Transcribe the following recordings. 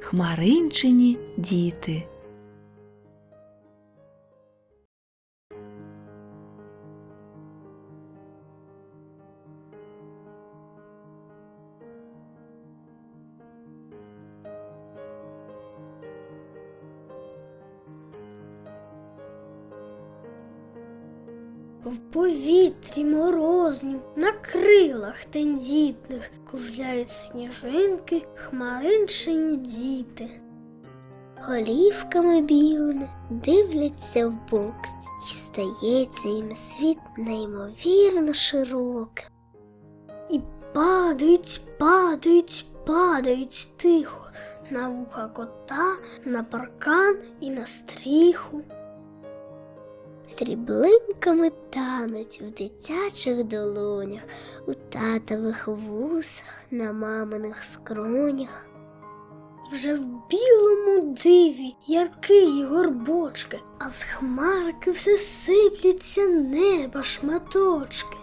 хмаринчині діти. В повітрі морознім, на крилах тендітних кружляють сніжинки, хмаринчині діти. Голівками білими дивляться в бок, і стається їм світ неймовірно широким. І падають, падають, падають тихо на вуха кота, на паркан і на стріху сріблинками тануть в дитячих долонях, у татових вусах, на маминих скронях. Вже в білому диві яркий горбочки, а з хмарки все сипляться неба шматочки.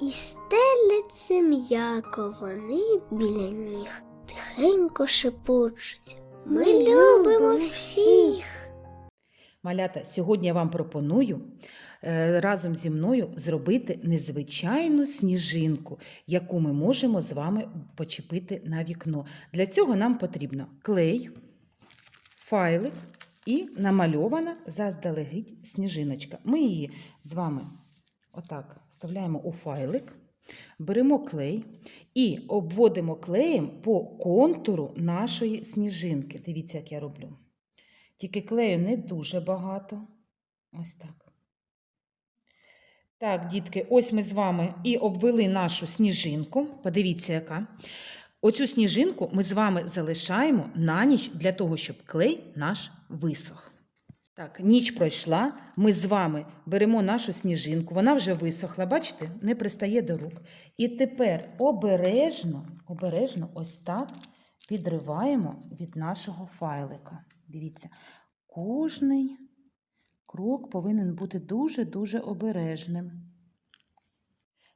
І стеляться м'яко вони біля ніг, тихенько шепочуть. Ми любимо всіх. Малята, сьогодні я вам пропоную е, разом зі мною зробити незвичайну сніжинку, яку ми можемо з вами почепити на вікно. Для цього нам потрібно клей, файлик і намальована заздалегідь сніжиночка. Ми її з вами отак вставляємо у файлик, беремо клей і обводимо клеєм по контуру нашої сніжинки. Дивіться, як я роблю. Тільки клею не дуже багато. Ось так. Так, дітки, ось ми з вами і обвели нашу сніжинку. Подивіться, яка. Оцю сніжинку ми з вами залишаємо на ніч для того, щоб клей наш висох. Так, ніч пройшла. Ми з вами беремо нашу сніжинку. Вона вже висохла, бачите, не пристає до рук. І тепер обережно, обережно ось так підриваємо від нашого файлика. Дивіться, кожний крок повинен бути дуже-дуже обережним.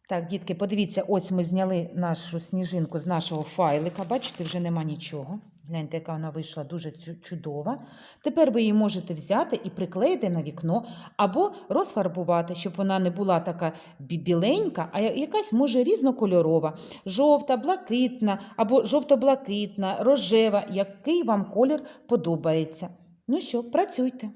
Так, дітки, подивіться, ось ми зняли нашу сніжинку з нашого файлика. Бачите, вже нема нічого. Гляньте, яка вона вийшла дуже чудова. Тепер ви її можете взяти і приклеїти на вікно, або розфарбувати, щоб вона не була така біленька, а якась може різнокольорова, жовта, блакитна, або жовто-блакитна, рожева, який вам колір подобається. Ну що, працюйте.